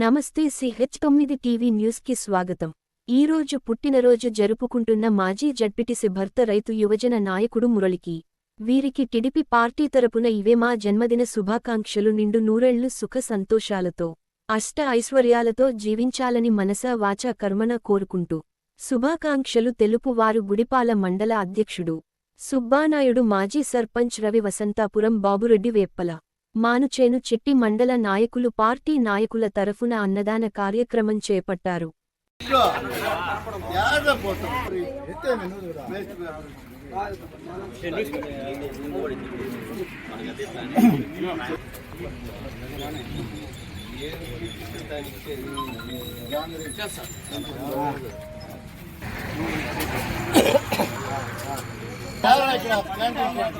నమస్తే సిహెచ్ తొమ్మిది టీవీ న్యూస్కి స్వాగతం. ఈ రోజు పుట్టినరోజు జరుపుకుంటున్న మాజీ జడ్పిటిసి భర్త రైతు యువజన నాయకుడు మురళికి. వీరికి టిడిపి పార్టీ తరపున ఇవే మా జన్మదిన శుభాకాంక్షలు నిండు నూరేళ్ళు సుఖ సంతోషాలతో అష్ట ఐశ్వర్యాలతో జీవించాలని మనసా వాచా కర్మన కోరుకుంటూ శుభాకాంక్షలు తెలుపు వారు గుడిపాల మండల అధ్యక్షుడు సుబ్బానాయుడు మాజీ సర్పంచ్ రవి వసంతాపురం బాబురెడ్డి వేప్పల. మానుచేను చెట్టి మండల నాయకులు పార్టీ నాయకుల తరఫున అన్నదాన కార్యక్రమం చేపట్టారు.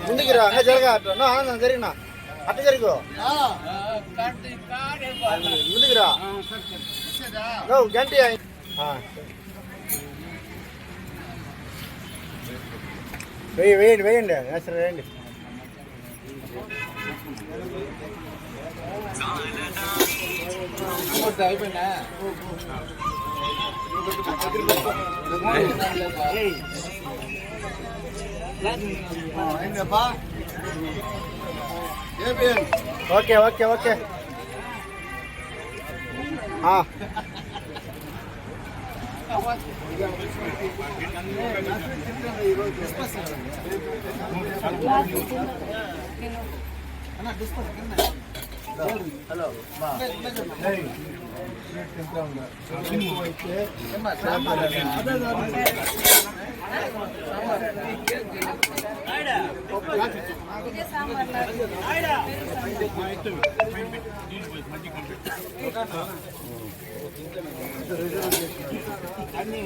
ముందుకు రా జరిగిన. అట్ట జరుగు ముందుకు రా నో, గంట అయి- ఆ. వేయి వేయండి వేయండి అసలు వేయండి ఏంటప్పా ఏబిఎన్ ఓకే ఓకే ఓకే ఆ. హలో అన్ని